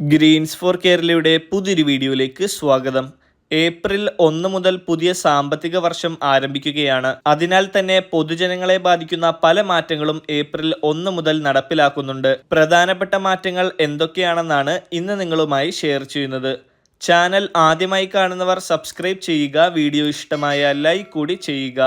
Green's four കേരളയുടെ പുതിയൊരു വീഡിയോയിലേക്ക് സ്വാഗതം. ഏപ്രിൽ ഒന്ന് മുതൽ പുതിയ സാമ്പത്തിക വർഷം ആരംഭിക്കുകയാണ്. അതിനാൽ തന്നെ പൊതുജനങ്ങളെ ബാധിക്കുന്ന പല മാറ്റങ്ങളും ഏപ്രിൽ ഒന്ന് മുതൽ നടപ്പിലാക്കുന്നുണ്ട്. പ്രധാനപ്പെട്ട മാറ്റങ്ങൾ എന്തൊക്കെയാണെന്നാണ് ഇന്ന് നിങ്ങളുമായി ഷെയർ ചെയ്യുന്നത്. ചാനൽ ആദ്യമായി കാണുന്നവർ സബ്സ്ക്രൈബ് ചെയ്യുക വീഡിയോ ഇഷ്ടമായ ലൈക്ക് കൂടി ചെയ്യുക.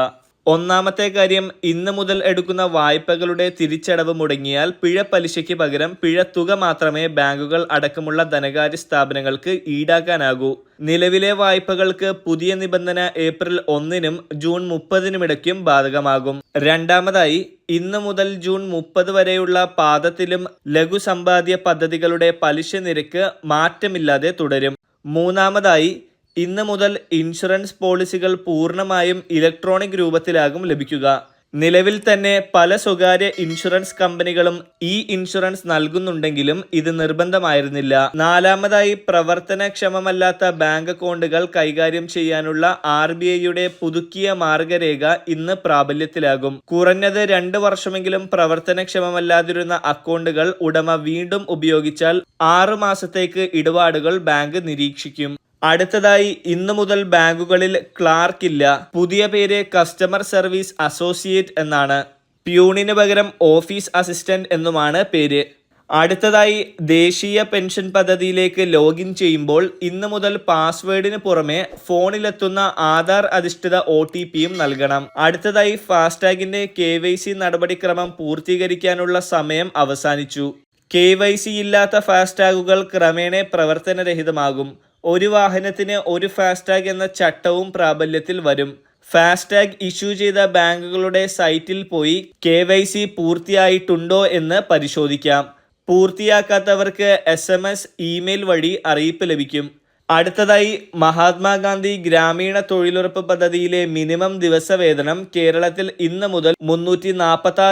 ഒന്നാമത്തെ കാര്യം ഇന്ന് മുതൽ എടുക്കുന്ന വായ്പകളുടെ തിരിച്ചടവ് മുടങ്ങിയാൽ പിഴ പലിശയ്ക്ക് പകരം പിഴ തുക മാത്രമേ ബാങ്കുകൾ അടക്കമുള്ള ധനകാര്യ സ്ഥാപനങ്ങൾക്ക് ഈടാക്കാനാകൂ. നിലവിലെ വായ്പകൾക്ക് പുതിയ നിബന്ധന ഏപ്രിൽ ഒന്നിനും ജൂൺ മുപ്പതിനുമിടയ്ക്കും ബാധകമാകും. രണ്ടാമതായി ഇന്ന് മുതൽ ജൂൺ മുപ്പത് വരെയുള്ള പാദത്തിലും ലഘുസമ്പാദ്യ പദ്ധതികളുടെ പലിശ നിരക്ക് മാറ്റമില്ലാതെ തുടരും. മൂന്നാമതായി ഇന്ന് മുതൽ ഇൻഷുറൻസ് പോളിസികൾ പൂർണമായും ഇലക്ട്രോണിക് രൂപത്തിലാകും ലഭിക്കുക. നിലവിൽ തന്നെ പല സ്വകാര്യ ഇൻഷുറൻസ് കമ്പനികളും ഈ ഇൻഷുറൻസ് നൽകുന്നുണ്ടെങ്കിലും ഇത് നിർബന്ധമായിരുന്നില്ല. നാലാമതായി പ്രവർത്തനക്ഷമമല്ലാത്ത ബാങ്ക് അക്കൗണ്ടുകൾ കൈകാര്യം ചെയ്യാനുള്ള ആർ ബി ഐയുടെ പുതുക്കിയ മാർഗരേഖ ഇന്ന് പ്രാബല്യത്തിലാകും. കുറഞ്ഞത് രണ്ട് വർഷമെങ്കിലും പ്രവർത്തനക്ഷമമല്ലാതിരുന്ന അക്കൗണ്ടുകൾ ഉടമ വീണ്ടും ഉപയോഗിച്ചാൽ ആറു മാസത്തേക്ക് ഇടപാടുകൾ ബാങ്ക് നിരീക്ഷിക്കും. അടുത്തതായി ഇന്നു മുതൽ ബാങ്കുകളിൽ ക്ലാർക്ക് ഇല്ല. പുതിയ പേര് കസ്റ്റമർ സർവീസ് അസോസിയേറ്റ് എന്നാണ്. പ്യൂണിന് പകരം ഓഫീസ് അസിസ്റ്റന്റ് എന്നുമാണ് പേര്. അടുത്തതായി ദേശീയ പെൻഷൻ പദ്ധതിയിലേക്ക് ലോഗിൻ ചെയ്യുമ്പോൾ ഇന്നു മുതൽ പാസ്വേഡിന് പുറമെ ഫോണിലെത്തുന്ന ആധാർ അധിഷ്ഠിത ഒ ടി പിയും നൽകണം. അടുത്തതായി ഫാസ്ടാഗിന്റെ കെ വൈ സി നടപടിക്രമം പൂർത്തീകരിക്കാനുള്ള സമയം അവസാനിച്ചു. കെ വൈ സി ഇല്ലാത്ത ഫാസ്ടാഗുകൾ ക്രമേണ പ്രവർത്തനരഹിതമാകും. ഒരു വാഹനത്തിന് ഒരു ഫാസ്ടാഗ് എന്ന ചട്ടവും പ്രാബല്യത്തിൽ വരും. ഫാസ്ടാഗ് ഇഷ്യൂ ചെയ്ത ബാങ്കുകളുടെ സൈറ്റിൽ പോയി കെ വൈ സി പൂർത്തിയായിട്ടുണ്ടോ എന്ന് പരിശോധിക്കാം. പൂർത്തിയാക്കാത്തവർക്ക് എസ് എം എസ് ഇമെയിൽ വഴി അറിയിപ്പ് ലഭിക്കും. അടുത്തതായി മഹാത്മാഗാന്ധി ഗ്രാമീണ തൊഴിലുറപ്പ് പദ്ധതിയിലെ മിനിമം ദിവസവേതനം കേരളത്തിൽ ഇന്ന് മുതൽ മുന്നൂറ്റി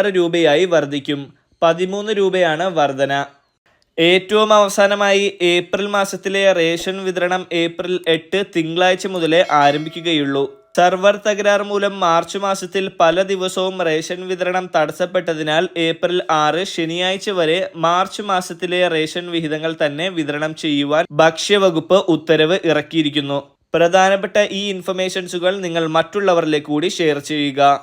രൂപയായി വർദ്ധിക്കും. പതിമൂന്ന് രൂപയാണ് വർധന. ഏറ്റവും അവസാനമായി ഏപ്രിൽ മാസത്തിലെ റേഷൻ വിതരണം ഏപ്രിൽ എട്ട് തിങ്കളാഴ്ച മുതലേ ആരംഭിക്കുകയുള്ളൂ. സർവർ തകരാർ മൂലം മാർച്ച് മാസത്തിൽ പല ദിവസവും റേഷൻ വിതരണം തടസ്സപ്പെട്ടതിനാൽ ഏപ്രിൽ ആറ് ശനിയാഴ്ച വരെ മാർച്ച് മാസത്തിലെ റേഷൻ വിഹിതങ്ങൾ തന്നെ വിതരണം ചെയ്യുവാൻ ഭക്ഷ്യവകുപ്പ് ഉത്തരവ് ഇറക്കിയിരിക്കുന്നു. പ്രധാനപ്പെട്ട ഈ ഇൻഫർമേഷൻസുകൾ നിങ്ങൾ മറ്റുള്ളവരിലേക്ക് കൂടി ഷെയർ ചെയ്യുക.